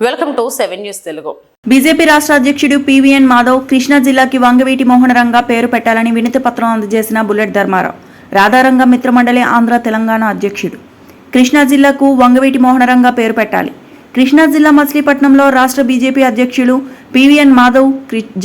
Welcome to seven news Telugu. BJP రాష్ట్ర అధ్యక్షుడు PVN Madhav Krishna జిల్లాకి వంగవీటి మోహనరంగా పేరు పెట్టాలని వినతి పత్రం అందజేసిన బుల్లెట్ ధర్మారావు. రాధారంగ మిత్రమండలి ఆంధ్ర తెలంగాణ అధ్యక్షుడు. కృష్ణా జిల్లాకు వంగవీటి మోహనరంగా పేరు పెట్టాలి. కృష్ణా జిల్లా మచిలీపట్నంలో రాష్ట్ర బీజేపీ అధ్యక్షులు పివిఎన్ మాధవ్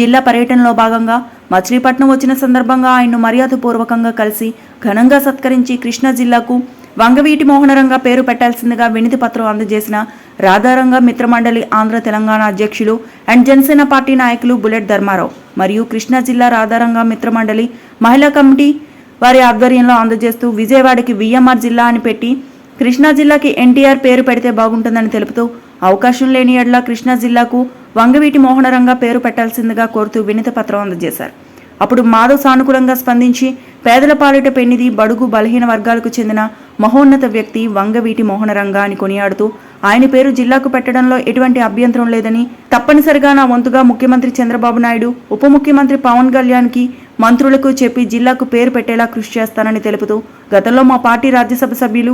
జిల్లా పర్యటనలో భాగంగా మచిలీపట్నం వచ్చిన సందర్భంగా ఆయన్ను మర్యాదపూర్వకంగా కలిసి ఘనంగా సత్కరించి కృష్ణా జిల్లాకు వంగవీటి మోహనరంగా పేరు పెట్టాల్సిందిగా వినతి పత్రం అందజేసిన రాధారంగ మిత్రమండలి ఆంధ్ర తెలంగాణ అధ్యక్షులు అండ్ జనసేన పార్టీ నాయకులు బుల్లెట్ ధర్మారావు మరియు కృష్ణా జిల్లా రాధారంగ మిత్రమండలి మహిళా కమిటీ వారి ఆధ్వర్యంలో అందజేస్తూ విజయవాడకి విఎంఆర్ జిల్లా అని పెట్టి కృష్ణా జిల్లాకి ఎన్టీఆర్ పేరు పెడితే బాగుంటుందని తెలుపుతూ అవకాశం లేని ఎడ్ల కృష్ణా జిల్లాకు వంగవీటి మోహనరంగా పేరు పెట్టాల్సిందిగా కోరుతూ వినతి పత్రం అందజేశారు. అప్పుడు మాధవ్ సానుకూలంగా స్పందించి పేదల పాలిట పెన్నిది బడుగు బలహీన వర్గాలకు చెందిన మహోన్నత వ్యక్తి వంగవీటి మోహనరంగా అని కొనియాడుతూ ఆయన పేరు జిల్లాకు పెట్టడంలో ఎటువంటి అభ్యంతరం లేదని తప్పనిసరిగా నా వంతుగా ముఖ్యమంత్రి చంద్రబాబు నాయుడు ఉప ముఖ్యమంత్రి పవన్ కళ్యాణ్కి మంత్రులకు చెప్పి జిల్లాకు పేరు పెట్టేలా కృషి చేస్తానని తెలుపుతూ గతంలో మా పార్టీ రాజ్యసభ సభ్యులు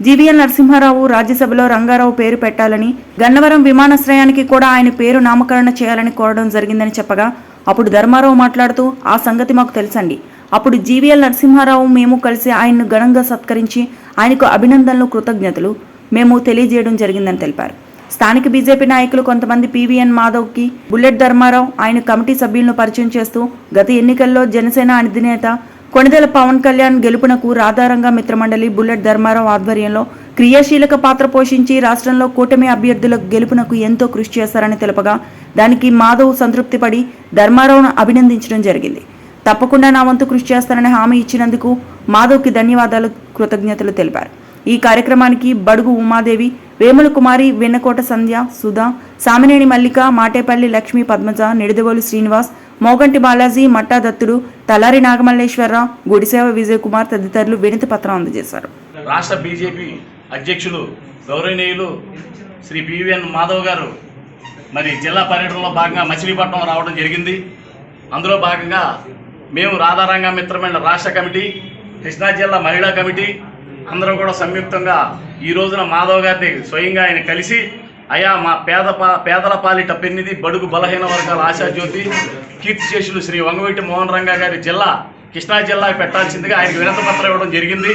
జీవీఎల్ నరసింహారావు రాజ్యసభలో రంగారావు పేరు పెట్టాలని గన్నవరం విమానాశ్రయానికి కూడా ఆయన పేరు నామకరణ చేయాలని కోరడం జరిగిందని చెప్పగా అప్పుడు ధర్మారావు మాట్లాడుతూ ఆ సంగతి మాకు తెలుసండి. అప్పుడు జీవీఎల్ నరసింహారావు మేము కలిసి ఆయన్ను ఘనంగా సత్కరించి ఆయనకు అభినందనలు కృతజ్ఞతలు. మేము తెలియజేయడం జరిగిందని తెలిపారు. స్థానిక బీజేపీ నాయకులు కొంతమంది పీవీఎన్ మాధవ్కి బుల్లెట్ ధర్మారావు ఆయన కమిటీ సభ్యులను పరిచయం చేస్తూ గత ఎన్నికల్లో జనసేన అధినేత కొణిదెల పవన్ కళ్యాణ్ గెలుపునకు రాధారంగ మిత్రమండలి బుల్లెట్ ధర్మారావు ఆధ్వర్యంలో క్రియాశీలక పాత్ర పోషించి రాష్ట్రంలో కూటమి అభ్యర్థుల గెలుపునకు ఎంతో కృషి చేశారని తెలుపగా దానికి మాధవ్ సంతృప్తిపడి ధర్మారావును అభినందించడం జరిగింది. తప్పకుండా నా వంతు కృషి చేస్తానని హామీ ఇచ్చినందుకు మాధవ్కి ధన్యవాదాలు కృతజ్ఞతలు తెలిపారు. ఈ కార్యక్రమానికి బడుగు ఉమాదేవి వేముల కుమారి వెన్నకోట సంధ్య సుధా సామినేని మల్లిక మాటేపల్లి లక్ష్మీ పద్మజ నిడదవోలు శ్రీనివాస్ మోగంటి బాలాజీ మట్టా దత్తుడు తలారి నాగమల్లేశ్వరరావు గుడిసేవ విజయ్ కుమార్ తదితరులు వినతి పత్రం అందజేశారు. రాష్ట్ర బీజేపీ అధ్యక్షులు గౌరవనీయులు శ్రీ బివిఎన్ మాధవ్ గారు మరి జిల్లా పర్యటనలో భాగంగా మచిలీపట్నం రావడం జరిగింది. అందులో భాగంగా మేము రాధారంగ మిత్రమైన రాష్ట్ర కమిటీ కృష్ణా జిల్లా మహిళా కమిటీ అందరం కూడా సంయుక్తంగా ఈ రోజున మాధవ్ గారిని స్వయంగా ఆయన కలిసి అయా మా పేద పా పేదల పాలిట పెన్నిది బడుగు బలహీన వర్గాల ఆశాజ్యోతి కీర్తిశేషులు శ్రీ వంగవీటి మోహన్ రంగా గారి జిల్లా కృష్ణా జిల్లాకు పెట్టాల్సిందిగా ఆయనకు వినతపత్రం ఇవ్వడం జరిగింది.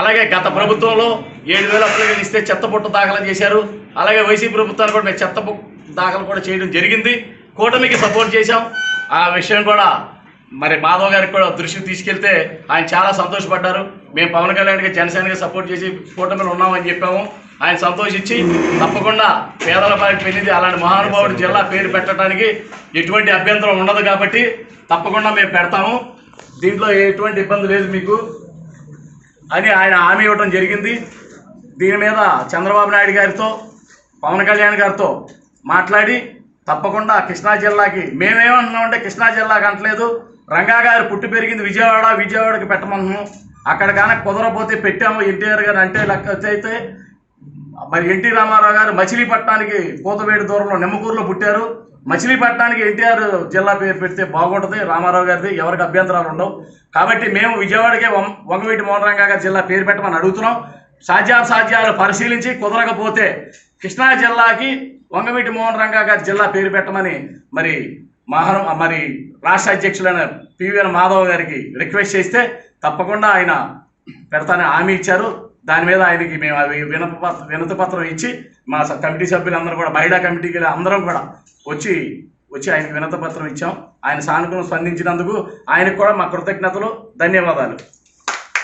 అలాగే గత ప్రభుత్వంలో ఏడు వేల అప్లికేషన్ ఇస్తే చెత్తపుట్ట దాఖలు చేశారు. అలాగే వైసీపీ ప్రభుత్వాలు కూడా మేము చెత్త దాఖలు కూడా చేయడం జరిగింది. కూటమికి సపోర్ట్ చేశాం. ఆ విషయం కూడా మరి మాధవ్ గారికి కూడా దృష్టికి తీసుకెళ్తే ఆయన చాలా సంతోషపడ్డారు. మేము పవన్ కళ్యాణ్కి జనసేనకి సపోర్ట్ చేసి కూటమిలో ఉన్నామని చెప్పాము. ఆయన సంతోషించి తప్పకుండా పేదల పార్టీ పెళ్ళిది. అలాంటి మహానుభావుడు జిల్లా పేరు పెట్టడానికి ఎటువంటి అభ్యంతరం ఉండదు కాబట్టి తప్పకుండా మేము పెడతాము. దీంట్లో ఎటువంటి ఇబ్బంది లేదు మీకు అని ఆయన హామీ ఇవ్వడం జరిగింది. దీని మీద చంద్రబాబు నాయుడు గారితో పవన్ కళ్యాణ్ గారితో మాట్లాడి తప్పకుండా కృష్ణా జిల్లాకి మేమేమంటున్నామంటే కృష్ణా జిల్లాకి అంటలేదు. రంగా గారు పుట్టి పెరిగింది విజయవాడ విజయవాడకి పెట్టమన్నాము అక్కడ కానీ కుదరపోతే పెట్టాము ఎన్టీఆర్ గారు అంటే లెక్క అయితే మరి ఎన్టీ రామారావు గారు మచిలీపట్నానికి కోతవేడి దూరంలో నిమ్మకూరులో పుట్టారు. మచిలీపట్నానికి ఎన్టీఆర్ జిల్లా పేరు పెడితే బాగుంటుంది రామారావు గారిది ఎవరికి అభ్యంతరాలు ఉండవు. కాబట్టి మేము విజయవాడకే వం- వంగవీటి మోహన్ రంగా గారి జిల్లా పేరు పెట్టమని అడుగుతున్నాం. సాధ్యాసాధ్యాలు పరిశీలించి కుదరకపోతే కృష్ణా జిల్లాకి వంగవీటి మోహన్ రంగా గారి జిల్లా పేరు పెట్టమని మరి మహా మరి రాష్ట్ర అధ్యక్షులైన పివిఎన్ మాధవ్ గారికి రిక్వెస్ట్ చేస్తే తప్పకుండా ఆయన పెడతానని హామీ ఇచ్చారు. దాని మీద ఆయనకి మేము అవి వినతి పత్రం వినతి పత్రం ఇచ్చి మా స- కమిటీ సభ్యులందరూ కూడా మహిళా కమిటీకి అందరం కూడా వచ్చి వచ్చి ఆయనకి వినతి పత్రం ఇచ్చాం. ఆయన సానుకూలం స్పందించినందుకు ఆయనకు కూడా మా కృతజ్ఞతలు ధన్యవాదాలు.